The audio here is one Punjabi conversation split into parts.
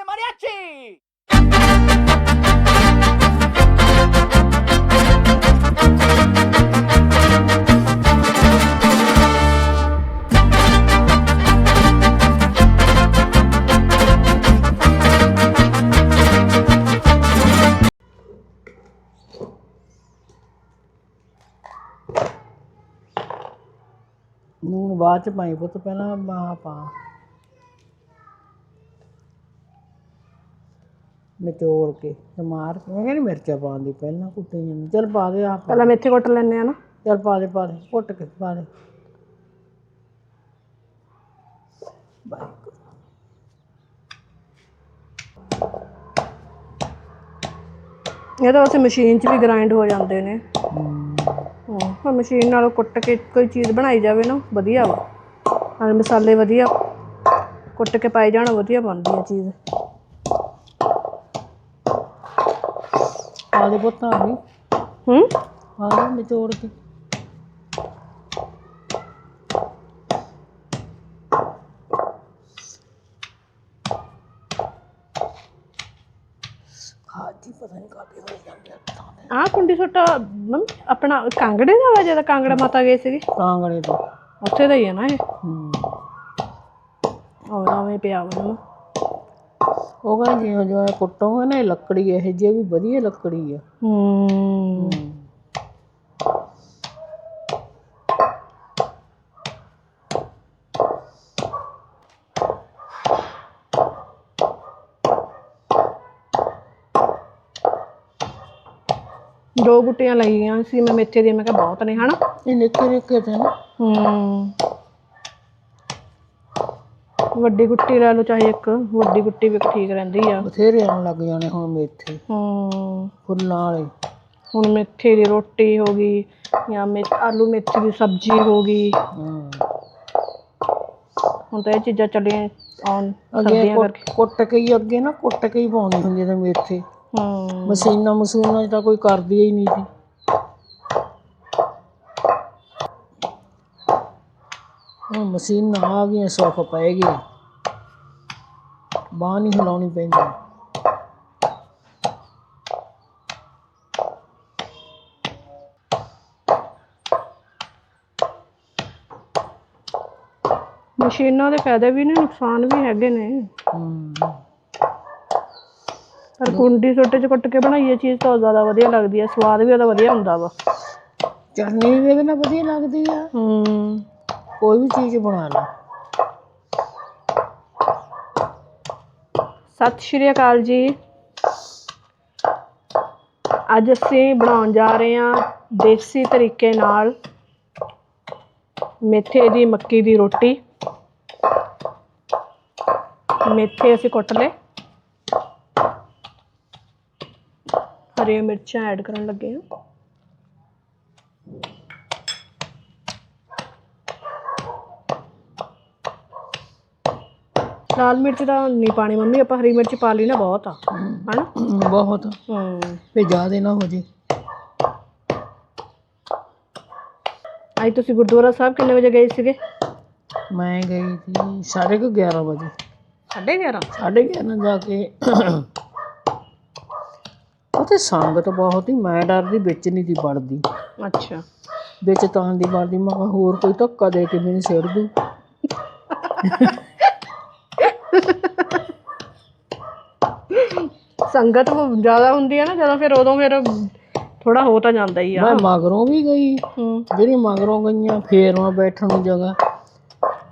dei mariachi! ਨੂਣ ਬਾਅਦ ਚ ਪਾਈ ਪੁੱਤ ਪਹਿਲਾਂ ਬਾਹ ਪਾ ਨਿਚੋੜ ਕੇ ਤੇ ਮਾਰ ਕੇ ਮੈਂ ਕਹਿੰਦੀ ਮਿਰਚਾਂ ਪਾਉਣ ਦੀ ਪਹਿਲਾਂ ਕੁੱਟੀ ਜਾਂਦੀ ਚੱਲ ਪਾ ਦੇ ਆਪ ਪਹਿਲਾਂ ਮੇਥੇ ਕੁੱਟ ਲੈਣੇ ਆ ਨਾ। ਚੱਲ ਪਾ ਦੇ ਪਾ ਦੇ ਕੁੱਟ ਕੇ ਪਾ ਦੇ। ਇਹ ਤਾਂ ਵੈਸੇ ਮਸ਼ੀਨ 'ਚ ਵੀ ਗ੍ਰਾਈਂਡ ਹੋ ਜਾਂਦੇ ਨੇ। ਹਾਂ। ਮਸ਼ੀਨ ਨਾਲੋਂ ਕੁੱਟ ਕੇ ਕੋਈ ਚੀਜ਼ ਬਣਾਈ ਜਾਵੇ ਨਾ ਵਧੀਆ ਵਾ। ਨਾਲ ਮਸਾਲੇ ਵਧੀਆ। ਕੁੱਟ ਕੇ ਪਾਏ ਜਾਣ ਵਧੀਆ ਬਣਦੀ ਆ ਚੀਜ਼। ਦੇ ਪੁੱਤ ਆ ਵੀ ਹੂੰ? ਪਾ ਦੇ ਨਿਚੋੜ ਕੇ। ਖਾਜੀ ਪਤਾ ਨਹੀਂ ਹੋ ਜਾਂਦੇ ਆਹ ਕੁੰਡੀ ਛੋਟਾ ਮੰਮੀ ਆਪਣਾ ਕਾਂਗੜੇ ਦਾ ਵਾ ਜਦੋਂ ਕਾਂਗੜਾ ਮਾਤਾ ਗਏ ਸੀਗੇ? ਕਾਂਗੜੇ ਤੋਂ ਉੱਥੇ ਦਾ ਹੀ ਆ ਨਾ ਇਹ? ਹੂੰ। ਉਹ ਨਵੇਂ ਪਿਆ ਵਾ ਨਾ। ਉਹ ਕਹਿੰਦੇ ਜਿਉਂ ਜਿਉਂ ਇਹ ਕੁੱਟੋਗੇ ਨਾ ਇਹ ਲੱਕੜੀ ਇਹ ਜਿਹੀ ਵੀ ਵਧੀਆ ਲੱਕੜੀ ਆ। ਹੂੰ ਦੋ ਗੁੱਟੀਆਂ ਲਈਆਂ ਸੀ ਮੈਂ ਮੇਥੇ ਦੀਆਂ ਮੈਂ ਕਿਹਾ ਬਹੁਤ ਨੇ ਹਨਾ? ਇਹ ਨਿੱਕੇ ਨਿੱਕੇ ਤੇ ਨਾ। ਹੂੰ। ਵੱਡੀ ਗੁੱਟੀ ਲੈ ਲਓ ਚਾਹੇ ਇੱਕ ਵੱਡੀ ਗੁੱਟੀ ਵੀ ਠੀਕ ਰਹਿੰਦੀ ਆ। ਬਥੇਰੇ ਆਉਣ ਲੱਗ ਜਾਣੇ ਹੁਣ ਮੇਥੇ। ਹੂੰ। ਫੁੱਲਾਂ ਵਾਲੇ। ਹੁਣ ਮੇਥੇ ਦੀ ਰੋਟੀ ਹੋ ਗਈ ਜਾਂ ਮੇ ਆਲੂ ਮੇਥੀ ਦੀ ਸਬਜ਼ੀ ਹੋ ਗਈ। ਹਾਂ। ਹੁਣ ਤਾਂ ਇਹ ਚੀਜ਼ਾਂ ਚੱਲੀਆਂ ਆਉਣ ਅੱਗੇ ਸਰਦੀਆਂ ਕਰਕੇ। ਕੁੱਟ ਕੇ ਹੀ ਅੱਗੇ ਨਾ ਕੁੱਟ ਕੇ ਹੀ ਪਾਉਂਦੇ ਹੁੰਦੇ ਨੇ ਮੇਥੇ। ਹੂੰ। ਮਸ਼ੀਨਾਂ ਮਸ਼ੂਨਾਂ 'ਚ ਤਾਂ ਕੋਈ ਕਰਦੀ ਹੀ ਨਹੀਂ ਸੀ। ਹੁਣ ਮਸ਼ੀਨਾਂ ਆ ਗਈਆਂ ਸੁੱਖ ਪੈ ਗਏ ਬਾਂਹ ਨਹੀਂ ਹਿਲਾਉਣੀ ਪੈਂਦੀ। ਮਸ਼ੀਨਾਂ ਦੇ ਫਾਇਦੇ ਵੀ ਨੇ ਨੁਕਸਾਨ ਵੀ ਹੈਗੇ ਨੇ। ਪਰ ਕੁੰਡੀ ਛੋਟੇ ਚ ਕੁੱਟ ਕੇ ਬਣਾਈਏ ਚੀਜ਼ ਤਾਂ ਜ਼ਿਆਦਾ ਵਧੀਆ ਲੱਗਦੀ ਹੈ ਸਵਾਦ ਵੀ ਉਹਦਾ ਵਧੀਆ ਹੁੰਦਾ ਵਾ। ਚਟਨੀ ਵੀ ਇਹਦੇ ਨਾਲ ਵਧੀਆ ਲੱਗਦੀ ਆ। ਹੂੰ। ਕੋਈ ਵੀ ਚੀਜ਼ ਬਣਾ ਲਾ ਸਤਿ ਸ਼੍ਰੀ ਅਕਾਲ ਜੀ। ਅੱਜ ਅਸੀਂ ਬਣਾਉਣ ਜਾ ਰਹੇ ਹਾਂ ਦੇਸੀ ਤਰੀਕੇ ਨਾਲ ਮੇਥੇ ਦੀ ਮੱਕੀ ਦੀ ਰੋਟੀ। ਮੇਥੇ ਅਸੀਂ ਕੁੱਟ ਲਏ। ਹਰੀਆਂ ਮਿਰਚਾਂ ਐਡ ਕਰਨ ਲੱਗੇ ਹਾਂ। ਲਾਲ ਮਿਰਚ ਦਾ ਨਹੀਂ ਪਾਣੀ ਮੰਮੀ ਆਪਾਂ ਹਰੀ ਮਿਰਚ ਪਾ ਲਈ ਨਾ ਬਹੁਤ ਆ ਹਨਾ? ਬਹੁਤ। ਹੂੰ ਫੇ ਜ਼ਿਆਦੇ ਨਾ ਹੋ ਜੇ। ਅੱਜ ਤੁਸੀਂ ਗੁਰਦੁਆਰਾ ਸਾਹਿਬ ਕਿੰਨੇ ਵਜੇ ਗਏ ਸੀਗੇ? ਮੈਂ ਗਈ ਸੀ ਸਾਢੇ ਕੁ 11 ਵਜੇ। 11:30 ਸਾਢੇ 11 ਜਾ ਕੇ। ਉੱਥੇ ਸੰਗਤ ਬਹੁਤ ਹੀ ਮੈਂ ਡਰਦੀ ਵਿੱਚ ਨਹੀਂ ਦੀ ਵੜਦੀ। ਅੱਛਾ। ਵਿੱਚ ਤਾਂ ਦੀ ਵੜਦੀ ਮੈਂ ਕਿਹਾ ਹੋਰ ਕੋਈ ਧੱਕਾ ਦੇ ਕੇ ਮੈਨੂੰ ਸਿਰ ਦੂ ਸੰਗਤ ਜ਼ਿਆਦਾ ਹੁੰਦੀ ਹੈ ਨਾ ਜਦੋਂ ਫਿਰ ਉਦੋਂ ਫਿਰ ਥੋੜਾ ਹੋ ਤਾਂ ਜਾਂਦਾ ਹੀ ਆ। ਮੈਂ ਮਗਰੋਂ ਵੀ ਗਈ। ਹੂੰ। ਜਿਹੜੀ ਮਗਰੋਂ ਗਈਆਂ ਫੇਰ ਉਹਨਾਂ ਬੈਠਣ ਨੂੰ ਜਗ੍ਹਾ।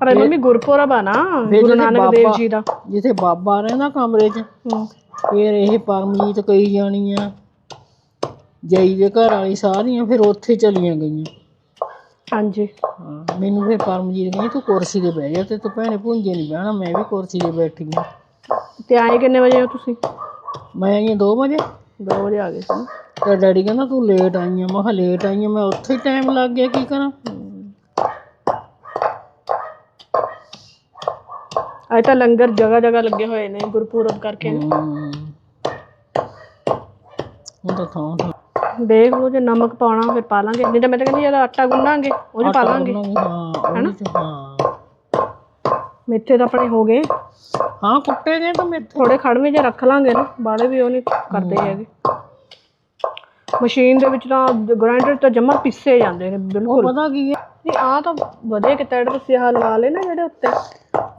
ਪਰ ਮੰਮੀ ਗੁਰਪੁਰਬ ਆ ਨਾ ਫਿਰ ਗੁਰੂ ਜਿਹੜੇ ਨਾਨਕ ਦੇਵ ਬਾਬਾ- ਜੀ ਦਾ। ਜਿੱਥੇ ਬਾਬਾ ਰਹਿੰਦਾ ਕਮਰੇ 'ਚ ਹੂੰ। ਫੇਰ ਇਹ ਪਰਮਜੀਤ ਕਹੀ ਜਾਣੀਆਂ। ਜਈ ਦੇ ਘਰ ਵਾਲੀ ਸਾਰੀਆਂ ਫਿਰ ਉੱਥੇ ਚਲੀਆਂ ਗਈਆਂ। ਹਾਂਜੀ। ਹਾਂ, ਮੈਨੂੰ ਫਿਰ ਪਰਮਜੀਤ ਕਹਿੰਦੀ ਤੂੰ ਕੁਰਸੀ ਤੇ ਬਹਿ ਜਾ ਤੇ ਤੂੰ ਭੈਣੇ ਭੁੰਜੇ ਨਹੀਂ ਬਹਿਣਾ ਮੈਂ ਵੀ ਕੁਰਸੀ ਤੇ ਬੈਠੀ ਹਾਂ। ਤੇ ਆਏ ਕਿੰਨੇ ਵਜੇ ਹੋ ਤੁਸੀਂ? ਮੈਂ ਆਈ 2 ਵਜੇ? 2 ਵਜੇ ਆ ਗਏ ਸੀ। ਤੇ ਡੈਡੀ ਕਹਿੰਦਾ ਤੂੰ ਲੇਟ ਆਈ ਆ। ਮੈਂ ਕਿਹਾ ਲੇਟ ਆਈ ਆ ਮੈਂ ਉੱਥੇ ਹੀ ਟਾਈਮ ਲੱਗ ਗਿਆ ਕੀ ਕਰਾਂ? ਅੱਜ ਤਾਂ ਲੰਗਰ ਜਗ੍ਹਾ ਜਗ੍ਹਾ ਲੱਗੇ ਹੋਏ ਨੇ ਗੁਰਪੁਰਬ ਕਰਕੇ ਨਾ। ਹਮ। ਹੁਣ ਤਾਂ ਥਾਂ ਥਾਂ। ਦੇਖ ਲਓ ਜੇ ਨਮਕ ਪਾਉਣਾ ਫਿਰ ਪਾ ਲਾਂਗੇ। ਨਹੀਂ ਤਾਂ ਮੈਂ ਤਾਂ ਕਹਿੰਦੀ ਜਦ ਆਟਾ ਗੁੰਨਾਂਗੇ ਉਹ 'ਚ ਪਾ ਲਾਂਗੇ। ਹਾਂ ਉਹਦੇ ਚ ਹਾਂ। ਮੇਥੇ ਤਾਂ ਆਪਣੇ ਹੋ ਗਏ। ਹਾਂ ਕੁੱਟੇ ਗਏ ਤਾਂ ਮੇਥੇ। ਥੋੜੇ ਖੜਵੇਂ ਜੇ ਰੱਖ ਲਾਂਗੇ ਨਾ ਬਾੜੇ ਵੀ ਉਹ ਨਹੀਂ ਕਰਦੇ ਹੈਗੇ। ਮਸ਼ੀਨ ਦੇ ਵਿੱਚ ਤਾਂ ਗ੍ਰਾਈਂਡਰ ਤਾਂ ਜਮਾ ਪਿੱਸੇ ਜਾਂਦੇ ਨੇ ਉਹ ਬਿਲਕੁਲ। ਪਤਾ ਕੀ ਹੈ? ਨਹੀਂ ਆ ਤਾਂ ਵਧੀਆ ਕਿਤੇ ਜਿਹੜੇ ਤੁਸੀਂ ਆਹ ਲਵਾ ਲਏ ਨਾ ਜਿਹੜੇ ਉੱਤੇ।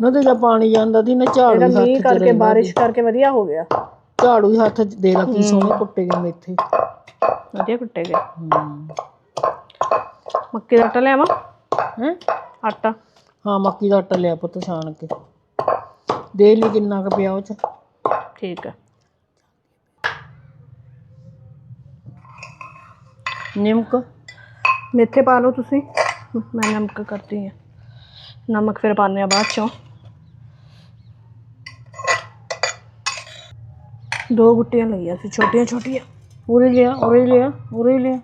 ਨਾ ਤੇ ਜਾਂ ਪਾਣੀ ਜਾਂਦਾ ਦੀ ਨਾ ਝਾੜੂ ਹੱਥ ਮੀਂਹ ਕਰਕੇ ਬਾਰਿਸ਼ ਕਰਕੇ ਵਧੀਆ ਹੋ ਗਿਆ। ਝਾੜੂ ਹੀ ਹੱਥ ਦੇ ਲਾ ਕੀ ਸੋਹਣੇ ਕੁੱਟੇ ਗਏ ਮੇਥੇ। ਵਧੀਆ ਕੁੱਟੇ ਗਏ। ਹੂੰ। ਮੱਕੀ ਦਾ ਆਟਾ ਲਿਆਵਾਂ ਹੈ? ਆਟਾ। ਹਾਂ ਮੱਕੀ ਦਾ ਆਟਾ ਲਿਆ ਪੁੱਤ ਛਾਣ ਕੇ। ਦੇ ਲਈ ਕਿੰਨਾ ਕੁ ਪਿਆ ਉਹ ਚ। ਠੀਕ ਹੈ ਨਿਮਕ? ਮੇਥੇ ਪਾ ਲਓ ਤੁਸੀਂ। ਮੈਂ ਨਮਕ ਕਰਦੀ ਹਾਂ। ਨਮਕ ਫਿਰ ਪਾਉਂਦੇ ਆ ਬਾਅਦ ਚੋਂ। ਦੋ ਗੁੱਟੀਆਂ ਲਈਆਂ ਸੀ ਛੋਟੀਆਂ ਛੋਟੀਆਂ ਉਰੇ ਲਿਆ ਉਰੇ ਲਿਆ ਉਰੇ ਲਿਆ।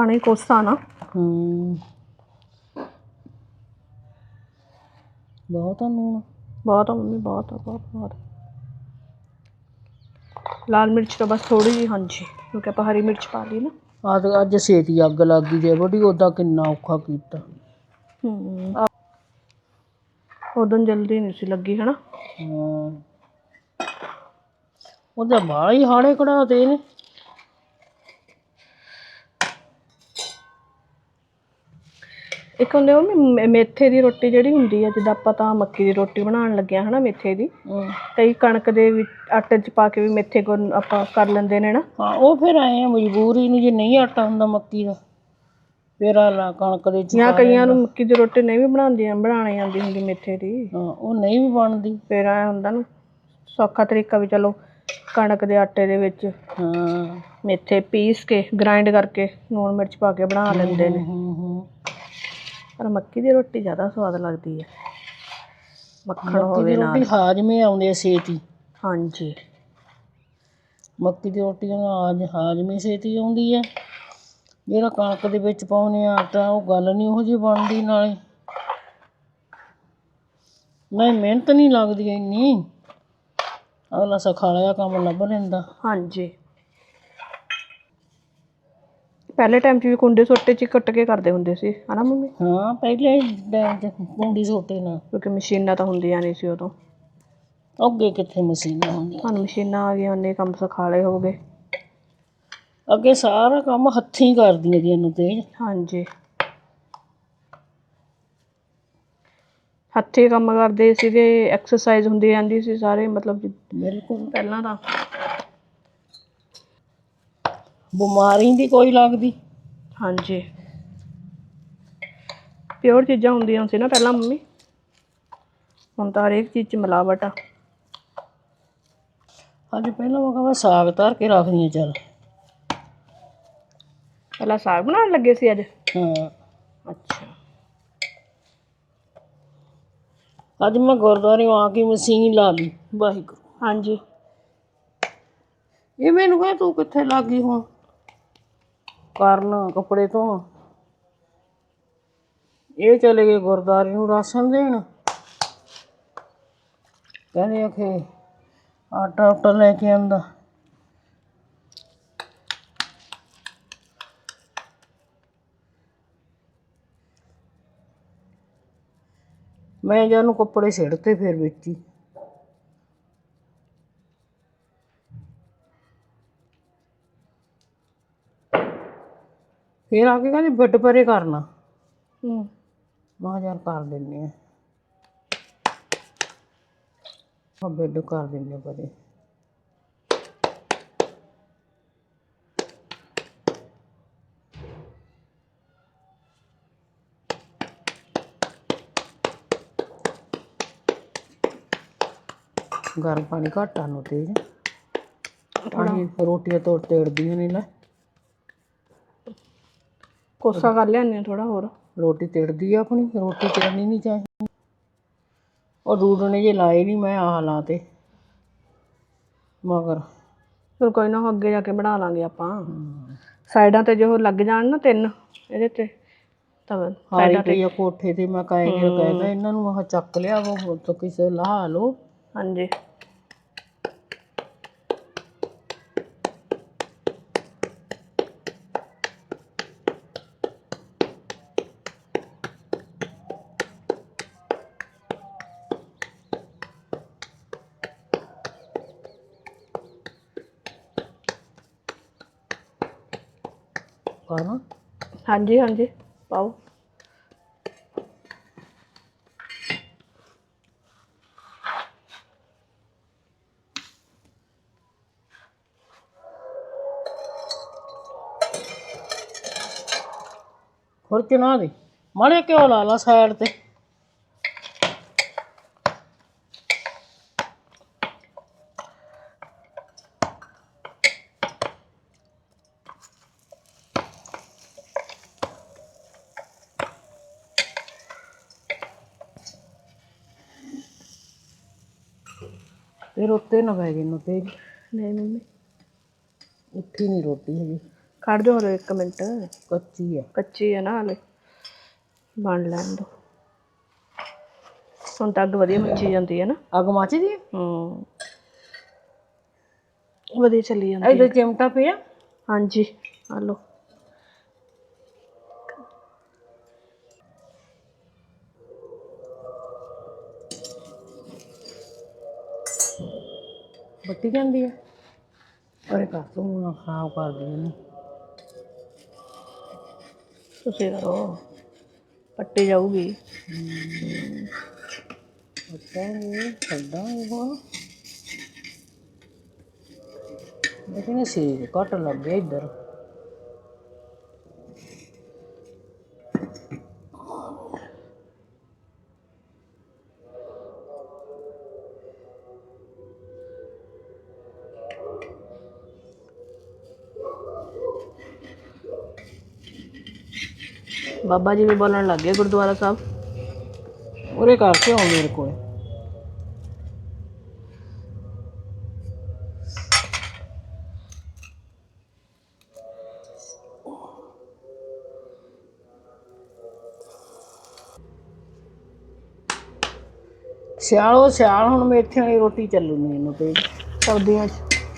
ਪਾਣੀ ਕੋਸਾ ਨਾ ਹੂੰ ਬਹੁਤ ਆ ਨੂਣ ਬਹੁਤ ਆ ਮੰਮੀ ਬਹੁਤ ਆ ਬਹੁਤ ਬਹੁਤ ਲਾਲ ਮਿਰਚ ਤਾਂ ਬਸ ਥੋੜੀ ਜਿਹੀ ਹਾਂਜੀ ਕਿਉਂਕਿ ਆਪਾਂ ਹਰੀ ਮਿਰਚ ਪਾ ਲਈ ਨਾ ਅੱਜ ਅੱਜ ਛੇਤੀ ਅੱਗ ਲੱਗ ਗਈ ਜੇ ਬੜੀ ਉਹਦਾ ਕਿੰਨਾ ਔਖਾ ਕੀਤਾ ਹੂੰ ਉਦੋਂ ਜਲਦੀ ਨਹੀਂ ਸੀ ਲੱਗੀ ਹਨਾ ਹਾਂ ਉਹਦਾ ਬਾਲ ਹੀ ਹਾੜੇ ਕਢਾਤੇ ਨੇ ਇੱਕ ਹੁੰਦੇ ਉਹ ਮੇ- ਮੇਥੇ ਦੀ ਰੋਟੀ ਜਿਹੜੀ ਹੁੰਦੀ ਆ ਜਿੱਦਾਂ ਆਪਾਂ ਤਾਂ ਮੱਕੀ ਦੀ ਰੋਟੀ ਬਣਾਉਣ ਲੱਗਿਆ ਹਨਾ ਮੇਥੇ ਦੀ। ਹਾਂ। ਕਈ ਕਣਕ ਦੇ ਵਿੱਚ ਆਟੇ 'ਚ ਪਾ ਕੇ ਵੀ ਮੇਥੇ ਕੋ ਆਪਾਂ ਕਰ ਲੈਂਦੇ ਨੇ ਨਾ ਹਾਂ ਉਹ ਫਿਰ ਆਏ ਆ ਮਜਬੂਰੀ ਨੂੰ ਜੇ ਨਹੀਂ ਆਟਾ ਹੁੰਦਾ ਮੱਕੀ ਦਾ। ਫਿਰ ਆ ਲਾ ਕਣਕ ਦੇ ਚ ਜਾਂ ਕਈਆਂ ਨੂੰ ਮੱਕੀ ਦੀ ਰੋਟੀ ਨਹੀਂ ਵੀ ਬਣਾਉਂਦੀਆਂ ਬਣਾਉਣੀ ਆਉਂਦੀ ਹੁੰਦੀ ਮੇਥੇ ਦੀ। ਹਾਂ ਉਹ ਨਹੀਂ ਵੀ ਬਣਦੀ। ਫਿਰ ਐ ਹੁੰਦਾ ਨਾ ਸੌਖਾ ਤਰੀਕਾ ਵੀ ਚਲੋ ਕਣਕ ਦੇ ਆਟੇ ਦੇ ਵਿੱਚ ਹਾਂ। ਮੇਥੇ ਪੀਸ ਕੇ ਗ੍ਰਾਈਂਡ ਕਰਕੇ ਲੂਣ ਮਿਰਚ ਪਾ ਕੇ ਬਣਾ ਲੈਂਦੇ ਨੇ। ਹੂੰ ਹੂੰ। ਪਰ ਮੱਕੀ ਦੀ ਰੋਟੀ ਜ਼ਿਆਦਾ ਸਵਾਦ ਲੱਗਦੀ ਹੈ। ਮੱਖਣ ਮੱਕੀ ਹੋਵੇ ਦੀ ਨਾਲ। ਰੋਟੀ ਹਾਜ਼ਮੇ ਆਉਂਦੇ ਆ ਛੇਤੀ ਹਾਂਜੀ। ਮੱਕੀ ਦੀ ਰੋਟੀ ਨਾਲ ਹਾਜ ਹਾਜ਼ਮੇ ਛੇਤੀ ਆਉਂਦੀ ਹੈ। ਜਿਹੜਾ ਕਣਕ ਦੇ ਵਿੱਚ ਪਾਉਂਦੇ ਆ ਆਟਾ ਉਹ ਗੱਲ ਨਹੀਂ ਉਹੋ ਜਿਹੀ ਬਣਦੀ ਨਾਲੇ। ਨਹੀਂ ਮਿਹਨਤ ਨਹੀਂ ਲੱਗਦੀ ਇੰਨੀ। ਅਗਲਾ ਸਖਾਲਿਆ ਕੰਮ ਲੱਭ ਲੈਂਦਾ। ਹਾਂਜੀ। ਪਹਿਲੇ ਟਾਈਮ 'ਚ ਵੀ ਕੁੰਡੇ ਸੋਟੇ 'ਚ ਹੀ ਕੱਟ ਕੇ ਕਰਦੇ ਹੁੰਦੇ ਸੀ ਹਨਾ ਮੰਮੀ? ਹਾਂ ਪਹਿਲੇ 'ਚ ਕੁੰਡੀ ਸੋਟੇ ਨਾਲ ਕਿਉਂਕਿ ਮਸ਼ੀਨਾਂ ਤਾਂ ਹੁੰਦੀਆਂ ਨਹੀਂ ਸੀ ਉਦੋਂ। ਅੱਗੇ ਕਿੱਥੇ ਮਸ਼ੀਨਾਂ ਹੁੰਦੀਆਂ? ਹੁਣ ਮਸ਼ੀਨਾਂ ਆ ਗਈਆਂ ਉਹਨੇ ਕੰਮ ਸਿਖਾਲੇ ਹੋ ਗਏ। ਅੱਗੇ ਸਾਰਾ ਕੰਮ ਹੱਥੀਂ ਕਰਦੀਆਂ ਦੀਆਂ ਨੂੰ ਤੇਜ ਹਾਂਜੀ। ਹੱਥੀਂ ਕੰਮ ਕਰਦੇ ਸੀਗੇ ਐਕਸਰਸਾਈਜ਼ ਹੁੰਦੀ ਜਾਂਦੀ ਸੀ ਸਾਰੇ ਮਤਲਬ ਜਿ- ਬਿਲਕੁਲ। ਪਹਿਲਾਂ ਤਾਂ। ਬਿਮਾਰੀ ਦੀ ਕੋਈ ਲੱਗਦੀ। ਹਾਂਜੀ। ਪਿਓਰ ਚੀਜ਼ਾਂ ਹੁੰਦੀਆਂ ਸੀ ਨਾ ਪਹਿਲਾਂ ਮੰਮੀ। ਹੁਣ ਤਾਂ ਹਰੇਕ ਚੀਜ਼ 'ਚ ਮਿਲਾਵਟ ਆ। ਅੱਜ ਪਹਿਲਾਂ ਮੈਂ ਕਹਾਂ ਸਾਗ ਧਰ ਕੇ ਰੱਖਦੀਆਂ ਚੱਲ। ਪਹਿਲਾਂ ਸਾਗ ਬਣਾਉਣ ਲੱਗੇ ਸੀ ਅੱਜ? ਹਾਂ। ਅੱਛਾ। ਅੱਜ ਮੈਂ ਗੁਰਦੁਆਰੇ ਆ ਕੇ ਮਸ਼ੀਨ ਲਾ ਲਈ ਵਾਹਿਗੁਰੂ। ਹਾਂਜੀ। ਇਹ ਮੈਨੂੰ ਕਹੇ ਤੂੰ ਕਿੱਥੇ ਲੱਗ ਹੁਣ? ਕਰਨ ਕੱਪੜੇ ਧੋਣ। ਇਹ ਚਲੇ ਗਏ ਗੁਰਦੁਆਰੇ ਨੂੰ ਰਾਸ਼ਨ ਦੇਣ। ਕਹਿੰਦੇ ਆਖੇ ਆਟਾ ਉਟਾ ਲੈ ਕੇ ਆਂਦਾ। ਮੈਂ ਜਾਨੂੰ ਕੱਪੜੇ ਸਿੱਟਤੇ ਫਿਰ ਵਿੱਚ। ਹੀ ਫਿਰ ਆ ਕੇ ਕਹਿੰਦੇ ਬੈੱਡ ਪਰੇ ਕਰਨਾ। ਹੂੰ। ਮੈਂ ਕਿਹਾ ਚੱਲ ਕਰ ਦਿੰਨੇ ਆ। ਆ ਬੈੱਡ ਕਰ ਦਿੰਨੇ ਆ ਪਰੇ। ਗਰਮ ਪਾਣੀ ਘੱਟ ਨੂੰ ਤੇਜ। ਪਾਣੀ ਰੋਟੀਆਂ ਤੋਂ ਤੇੜਦੀਆਂ ਨਹੀਂ ਲੈ। ਕੋਸਾ ਕਰ ਲਿਆਉਂਦੇ ਥੋੜਾ ਹੋਰ। ਰੋਟੀ ਤਿੜਦੀ ਆ ਆਪਣੀ ਰੋਟੀ ਤਿੜਨੀ ਨਹੀਂ ਚਾਹੀਦੀ ਉਹ ਰੂੜ ਨੇ ਜੇ ਲਾਏ ਨਹੀਂ ਮੈਂ ਆਹ ਲਾਤੇ ਮਗਰ। ਫਿਰ ਕੋਈ ਨਾ ਅੱਗੇ ਜਾ ਕੇ ਬਣਾ ਲਾਂਗੇ ਆਪਾਂ। ਸਾਈਡਾਂ ਤੇ ਜੋ ਲੱਗ ਜਾਣ ਨਾ ਤਿੰਨ ਇਹਦੇ ਤੇ। ਤਾਂ ਪਈ ਆ ਕੋਠੇ ਤੇ ਮੈਂ ਕਾਇ ਕਹਿੰਦਾ ਇਹਨਾਂ ਨੂੰ ਕਿਹਾ ਚੱਕ ਲਿਆ ਉਹ ਤਾਂ ਕਿਸੇ ਲਾ ਲਓ। ਹਾਂਜੀ। ਕਰਾਂ ਹਾਂਜੀ ਹਾਂਜੀ ਪਾਓ। ਖੁਰਚ ਨਾ ਦੇ? ਮਾੜੇ ਘਿਓ ਲਾ ਲਾ ਸਾਈਡ ਤੇ? ਫਿਰ ਉੱਤੇ ਨਾ ਬਹਿ ਜੇ ਨੂੰ ਤੇ। ਨਹੀਂ ਮੰਮੀ ਉੱਠੀ ਨਹੀਂ ਰੋਟੀ ਹਜੇ ਕੱਢ ਦਿਓ ਹਲੇ ਇੱਕ ਮਿੰਟ। ਕੱਚੀ ਆ। ਕੱਚੀ ਹੈ ਨਾ ਹਲੇ। ਬਣ ਲੈਣ ਦੋ। ਹੁਣ ਤਾਂ ਅੱਗ ਵਧੀਆ ਮੱਚੀ ਜਾਂਦੀ ਹੈ ਨਾ। ਅੱਗ ਮੱਚਦੀ ਆ ਹੂੰ। ਵਧੀਆ ਚੱਲੀ ਜਾਂਦੀ ਇੱਧਰ ਚਿਮਟਾ ਪਿਆ? ਹਾਂਜੀ ਆ ਲਓ। ਬੱਤੀ ਜਾਂਦੀ ਹੈ ਅਰੇ ਕਾ ਤੂੰ ਨਾ ਖਰਾਬ ਕਰ ਦੇ ਤੁਸੀਂ ਕਰੋ। ਪੱਟੀ ਜਾਊਗੀ। ਪਤਾ ਨਹੀਂ ਛੱਡਾਂ ਉਹ ਲੇਕਿਨ ਸੀ ਕੱਟ ਲੱਗ ਇੱਧਰ। ਬਾਬਾ ਜੀ ਵੀ ਬੋਲਣ ਲੱਗ ਗਏ ਗੁਰਦੁਆਰਾ ਸਾਹਿਬ। ਉਰੇ ਕਰਕੇ ਆਉ ਮੇਰੇ ਕੋਲ। ਸਿਆਲੋ ਸਿਆਲ, ਹੁਣ ਮੇਥੇ ਵਾਲੀ ਰੋਟੀ ਚੱਲੂਗੀ ਇਹਨੂੰ ਤੇ। ਸਰਦੀਆਂ 'ਚ,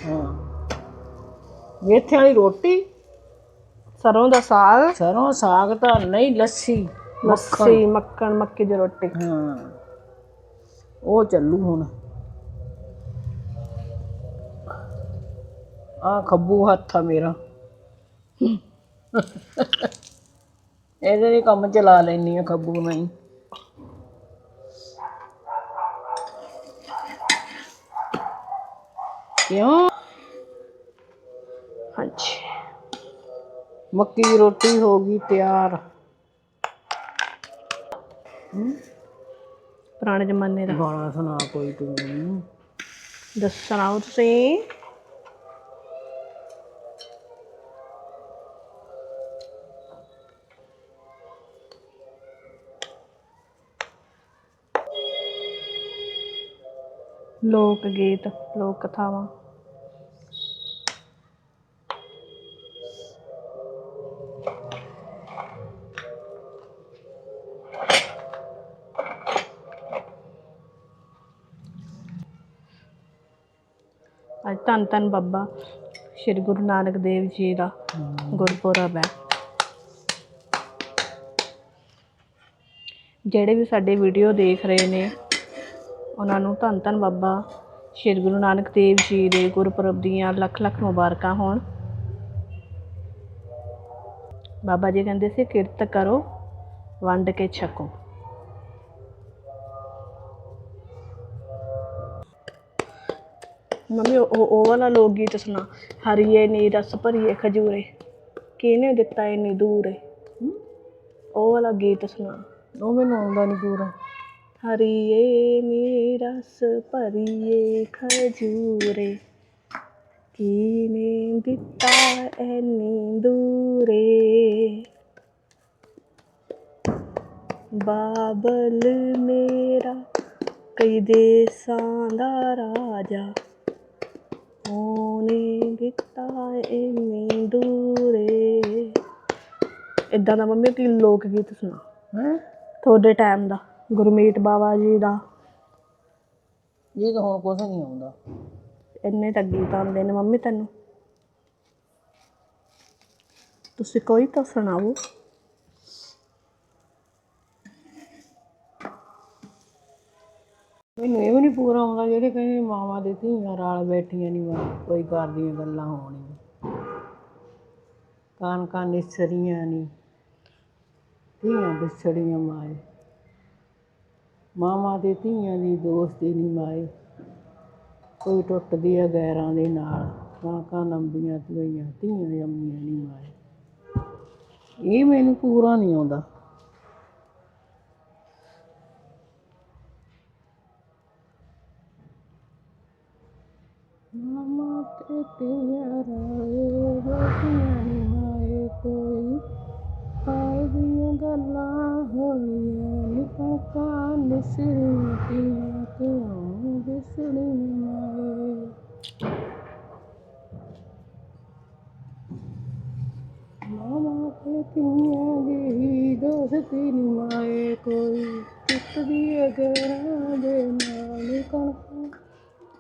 ਹਾਂ। ਮੇਥੇ ਵਾਲੀ ਰੋਟੀ ਸਰੋਂ ਦਾ ਸਾਗ। ਸਰੋਂ ਸਾਗ ਤਾਂ ਨਹੀਂ ਲੱਸੀ ਲੱਸੀ ਮੱਖਣ ਮੱਕੀ ਦੀ ਰੋਟੀ। ਹਾਂ। ਉਹ ਚੱਲੂ ਹੁਣ। ਆ ਖੱਬੂ ਹੱਥ ਆ ਮੇਰਾ। ਇਹਦੇ ਲਈ ਕੰਮ ਚਲਾ ਲੈਣੀ ਆ ਖੱਬੂ ਨਹੀਂ ਕਿਉਂ? ਹਾਂਜੀ। ਮੱਕੀ ਦੀ ਰੋਟੀ ਹੋ ਗਈ ਤਿਆਰ। ਪੁਰਾਣੇ ਜ਼ਮਾਨੇ ਦਾ। ਗਾਣਾ ਸੁਣਾ ਕੋਈ ਤੂੰ ਮੈਨੂੰ। ਦੱਸ ਸੁਣਾਓ ਤੁਸੀਂ। ਲੋਕ ਗੀਤ ਲੋਕ ਕਥਾਵਾਂ। ਅੱਜ ਧੰਨ ਧੰਨ ਬਾਬਾ ਸ਼੍ਰੀ ਗੁਰੂ ਨਾਨਕ ਦੇਵ ਜੀ ਦਾ ਗੁਰਪੁਰਬ ਹੈ। ਜਿਹੜੇ ਵੀ ਸਾਡੇ ਵੀਡੀਓ ਦੇਖ ਰਹੇ ਨੇ, ਉਹਨਾਂ ਨੂੰ ਧੰਨ ਧੰਨ ਬਾਬਾ ਸ਼੍ਰੀ ਗੁਰੂ ਨਾਨਕ ਦੇਵ ਜੀ ਦੇ ਗੁਰਪੁਰਬ ਦੀਆਂ ਲੱਖ ਲੱਖ ਮੁਬਾਰਕਾਂ ਹੋਣ। ਬਾਬਾ ਜੀ ਕਹਿੰਦੇ ਸੀ, ਕਿਰਤ ਕਰੋ, ਵੰਡ ਕੇ ਛਕੋ। ਮੰਮੀ ਉਹ ਉਹ ਵਾਲਾ ਲੋਕ ਗੀਤ ਸੁਣਾ। ਹਰੀਏ ਨੀ ਰਸ ਭਰੀਏ ਖਜੂਰੇ ਕਿਹਨੇ ਦਿੱਤਾ ਇੰਨੀ ਦੂਰੇ ਉਹ ਵਾਲਾ ਗੀਤ ਸੁਣਾ। ਉਹ ਮੈਨੂੰ ਆਉਂਦਾ ਨਹੀਂ ਪੂਰਾ ਹਰੀਏ ਨੀ ਰਸ ਭਰੀਏ ਖਜੂਰੇ ਕਿਨੇ ਦਿੱਤਾ ਐਨੀ ਦੂਰੇ ਬਾਬਲ ਮੇਰਾ ਕਈ ਦੇਸਾਂ ਦਾ ਰਾਜਾ। ਉਹਨੇ ਦਿੱਤਾ ਐਨੀ ਦੂਰੇ। ਇਦਾਂ ਦਾ ਮੰਮੀ ਕੀ ਲੋਕ ਗੀਤ ਸੁਣਾ। ਹੈ? ਤੁਹਾਡੇ ਟਾਈਮ ਦਾ ਗੁਰਮੀਤ ਬਾਬਾ ਜੀ ਦਾ। ਇਹ ਤਾਂ ਹੁਣ ਕੁਝ ਨਹੀਂ ਆਉਂਦਾ। ਇੰਨੇ ਤਾਂ ਗੀਤ ਆਉਂਦੇ ਨੇ ਮੰਮੀ ਤੈਨੂੰ। ਤੁਸੀਂ ਕੋਈ ਤਾਂ ਸੁਣਾਓ। ਮੈਨੂੰ ਇਹ ਵੀ ਨਹੀਂ ਪੂਰਾ ਆਉਂਦਾ ਜਿਹੜੇ ਕਹਿੰਦੇ ਮਾਵਾਂ ਦੇ ਧੀਆਂ ਰਲ ਬੈਠੀਆਂ ਨਹੀਂ ਕੋਈ ਕਰਦੀਆਂ ਗੱਲਾਂ ਹੋਣੀਆਂ ਕਾਨਕਾਂ ਨਿਸਰੀਆਂ ਨਹੀਂ ਧੀਆਂ ਵਿਛੜੀਆਂ ਮਾਏ। ਮਾਵਾਂ ਦੇ ਧੀਆਂ ਦੀ ਦੋਸਤੀ ਨਹੀਂ ਮਾਏ। ਕੋਈ ਟੁੱਟਦੀ ਆ ਗੈਰਾਂ ਦੇ ਨਾਲ ਕਾਂਕਾਂ ਲੰਬੀਆਂ ਤਵਈਆਂ ਧੀਆਂ ਜੰਮੀਆਂ ਨਹੀਂ ਮਾਏ। ਇਹ ਮੈਨੂੰ ਪੂਰਾ ਨਹੀਂ ਆਉਂਦਾ ਮਾਮਾ ਤੇ ਤੇਰਾ ਰਾਏ ਰੋਟੀਆਂ ਨੀ ਮਾਏ ਕੋਈ। ਹਾਲ ਦੀਆਂ ਗੱਲਾਂ ਹੋਈਆਂ ਨਿਕਾਕਾ ਨਿਸਰੀ ਤੀਆਂ ਕਿਉਂ ਬਿਸੜੀ ਮਾਏ ਮਾਮਾ ਤੇ ਤੀਆਂ ਦੀ ਦੋਸਤੀ ਨੀ ਮਾਏ ਕੋਈ। ਟੁੱਟਦੀ ਹੈ ਅਗਰਾਂ ਦੇ ਨਾਲ ਕਣਕਾਂ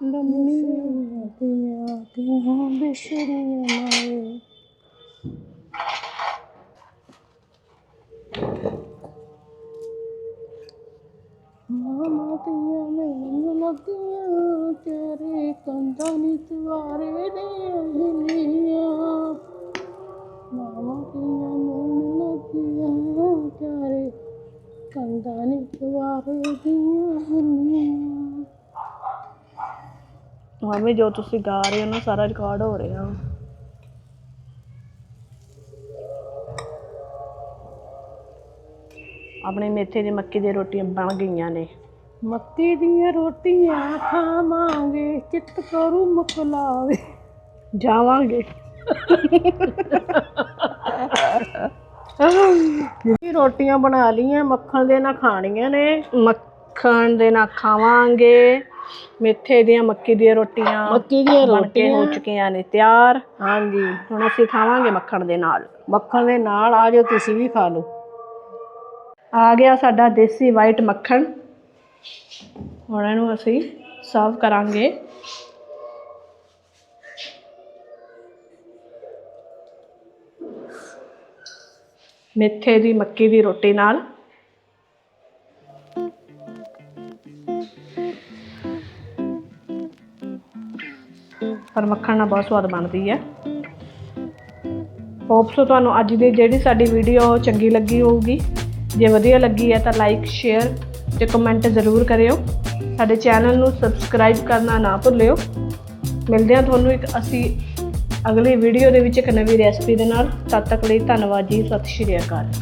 ਲੰਮੀਆਂ ਤੀਆਂ ਕਿਉਂ ਬਿਸੜੀਆਂ ਮਾਏ ਮਾਮਾ ਤੀਆਂ ਮੈਨੂੰ ਲੱਗੀਆਂ ਤੇਰੇ ਕੰਧਾਂ ਨੀ ਸਵਾਰੇ ਦੇ ਹਿੱਲੀਆਂ ਮਾਮਾ ਤੀਆਂ ਮੈਨੂੰ ਲੱਗੀਆਂ ਤੇਰੇ ਕੰਧਾਂ ਨੀ ਸਵਾਰੇ ਦੀਆਂ ਹਿੱਲੀਆਂ ਮੰਮੀ ਜੋ ਤੁਸੀਂ ਗਾ ਰਹੇ ਹੋ ਨਾ ਸਾਰਾ ਰਿਕਾਰਡ ਹੋ ਰਿਹਾ ਆਪਣੇ ਮੇਥੇ ਦੀ ਮੱਕੀ ਦੀ ਰੋਟੀਆਂ ਬਣ ਗਈਆਂ ਨੇ। ਮੱਕੀ ਦੀਆਂ ਰੋਟੀਆਂ ਖਾਵਾਂਗੇ ਚਿੱਤ ਕਰੂ ਮੁਕਲਾਵੇ ਜਾਵਾਂਗੇ। ਇਹ ਰੋਟੀਆਂ ਬਣਾ ਲਈਆਂ ਮੱਖਣ ਦੇ ਨਾਲ ਖਾਣੀਆਂ ਨੇ। ਮੱਖਣ ਦੇ ਨਾਲ ਖਾਵਾਂਗੇ। ਮੇਥੇ ਦੀਆਂ ਮੱਕੀ ਦੀਆਂ ਰੋਟੀਆਂ ਮੱਕੀ ਦੀਆਂ ਬਣ ਕੇ ਹੋ ਰੋਟੀਆਂ ਚੁੱਕੀਆਂ ਨੇ ਤਿਆਰ। ਹਾਂਜੀ। ਹੁਣ ਅਸੀਂ ਖਾਵਾਂਗੇ ਮੱਖਣ ਦੇ ਨਾਲ। ਮੱਖਣ ਦੇ ਨਾਲ ਆ ਜਾਓ ਤੁਸੀਂ ਵੀ ਖਾ ਲਓ। ਆ ਗਿਆ ਸਾਡਾ ਦੇਸੀ ਵਾਈਟ ਮੱਖਣ। ਹੁਣ ਇਹਨੂੰ ਅਸੀਂ ਸਰਵ ਕਰਾਂਗੇ। ਮੇਥੇ ਦੀ ਮੱਕੀ ਦੀ ਰੋਟੀ ਨਾਲ। ਪਰ ਮੱਖਣ ਨਾਲ ਬਹੁਤ ਸਵਾਦ ਬਣਦੀ ਹੈ। ਹੋਪ ਤੁਹਾਨੂੰ ਅੱਜ ਦੀ ਜਿਹੜੀ ਸਾਡੀ ਵੀਡੀਓ ਚੰਗੀ ਲੱਗੀ ਹੋਊਗੀ। ਜੇ ਵਧੀਆ ਲੱਗੀ ਹੈ ਤਾਂ ਲਾਈਕ ਸ਼ੇਅਰ ਤੇ ਕਮੈਂਟ ਜ਼ਰੂਰ ਕਰਿਓ। ਸਾਡੇ ਚੈਨਲ ਨੂੰ ਸਬਸਕ੍ਰਾਈਬ ਕਰਨਾ ਨਾ ਭੁੱਲਿਓ। ਮਿਲਦੇ ਹਾਂ ਤੁਹਾਨੂੰ ਇੱਕ ਅਸੀਂ ਅਗਲੀ ਵੀਡੀਓ ਦੇ ਵਿੱਚ ਇੱਕ ਨਵੀਂ ਰੈਸਪੀ ਦੇ ਨਾਲ। ਤਦ ਤੱਕ ਲਈ ਧੰਨਵਾਦ ਜੀ, ਸਤਿ ਸ਼੍ਰੀ ਅਕਾਲ।